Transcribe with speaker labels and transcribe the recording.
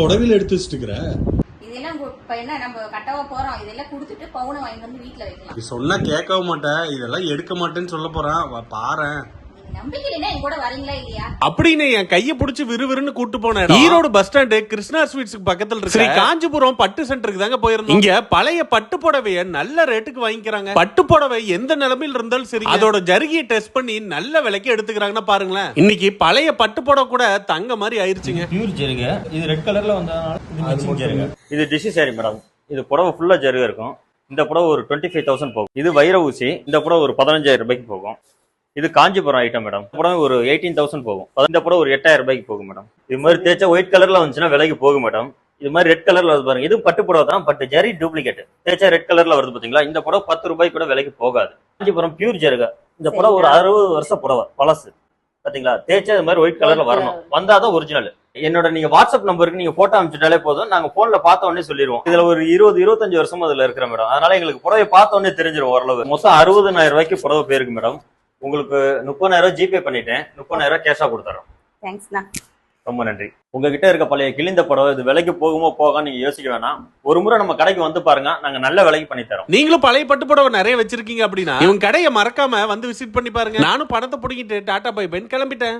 Speaker 1: புடவையில எடுத்து வச்சுட்டு இருக்கிற
Speaker 2: இதெல்லாம் இப்ப என்ன நம்ம கட்டவா போறோம். இதெல்லாம் கொடுத்துட்டு பவுனை வாங்கி வந்து வீட்டுல வைக்கலாம்.
Speaker 1: நீ சொன்னா கேட்கவும் மாட்டேன் இதெல்லாம் எடுக்க மாட்டேன்னு சொல்ல போறான். வா,
Speaker 3: அப்படின்னு என் கைய புடிச்சு விறுவிறுன்னு கூட்டு போன ஈரோடு பஸ் ஸ்டாண்டு கிருஷ்ணா ஸ்வீட்ஸ்க்கு பக்கத்துல இருக்கு ஸ்ரீ காஞ்சிபுரம் பட்டு சென்டருக்கு தாங்க போயிருந்தோம். இங்க பழைய பட்டு புடவைய நல்ல ரேட்டுக்கு வாங்கிக்கிறாங்க. பட்டு புடவை எந்த நிலைமையில இருந்தாலும் சரி அதோட ஜருகியை டெஸ்ட் பண்ணி நல்ல விலைக்கு எடுத்துக்கிறாங்கன்னா பாருங்களேன். இன்னைக்கு பழைய பட்டு புடவை கூட தங்க மாதிரி ஆயிருச்சுங்க.
Speaker 4: பியூர் ஜெருக. இது ரெட் கலர்ல வந்ததுனால இது
Speaker 5: சாரி மேடம் இது புடவை ஃபுல்லா ஜருக இருக்கும். இந்த புடவை ஒரு டுவெண்ட்டி ஃபைவ் தௌசண்ட் போகும். இது வைர ஊசி. இந்த புடவை ஒரு பதினஞ்சாயிரம் ரூபாய்க்கு போகும். இது காஞ்சிபுரம் ஐட்டம் மேடம் புடவை ஒரு எயிட்டீன் தௌசண்ட் போகும். இந்த புடவை ஒரு எட்டாயிரம் ரூபாய்க்கு போகும் மேடம் இது மாதிரி தேய்ச்சா ஒயிட் கலர்ல வந்துச்சுன்னா விலைக்கு போகும் மேடம் இது மாதிரி ரெட் கலர்ல வருது பாருங்க. இது பட்டு புடவை தான் பட் ஜரி டூப்ளிகேட் தேய்ச்சா ரெட் கலர்ல வருது பாத்தீங்களா? இந்த புடவை பத்து ரூபாய்க்கு கூட விலைக்கு போகாது. காஞ்சிபுரம் பியூர் ஜருக. இந்த புடவை ஒரு அறுபது வருஷம் புடவை பழசு. பாத்தீங்களா? தேய்ச்சா இது மாதிரி ஒயிட் கலர்ல வரணும். வந்தாதான் ஒரிஜினல் என்னோட நீங்க வாட்ஸ்அப் நம்பருக்கு நீங்க போட்டோ அனுப்பிச்சிட்டாலே போதும். நாங்க போன்ல பார்த்த உடனே சொல்லிடுவோம் இதுல ஒரு இருபது இருபத்தஞ்சு வருஷம் அதுல இருக்கிற மேடம் அதனால எங்களுக்கு புடவை பார்த்த உடனே தெரிஞ்சிடும் ஓரளவு. மொத்தம் அறுபதனாயிரம் ரூபாய்க்கு புடவை போயிருக்கு மேடம் உங்களுக்கு முப்பதாயிரம் ரூபாய் ஜிபே பண்ணிட்டேன். முப்பதாயிரம் கேஷா கொடுத்துறோம்.
Speaker 2: தேங்க்ஸ்ண்ணா
Speaker 5: ரொம்ப நன்றி. உங்ககிட்ட இருக்க பழைய கிழிந்த புடவை இது விலைக்கு போகுமோ போகான்னு நீங்க யோசிக்க வேணாம். ஒரு முறை நம்ம கடைக்கு வந்து பாருங்க நாங்க நல்ல விலைக்கு பண்ணி தரோம்.
Speaker 3: நீங்களும் பழைய பட்டு புடவை நிறைய வச்சிருக்கீங்க அப்படின்னா இவங்க கடையை மறக்காம வந்து விசிட் பண்ணி பாருங்க. நானும் பணத்தை பிடிக்கிட்டு டாடா பை பென் கிளம்பிட்டேன்.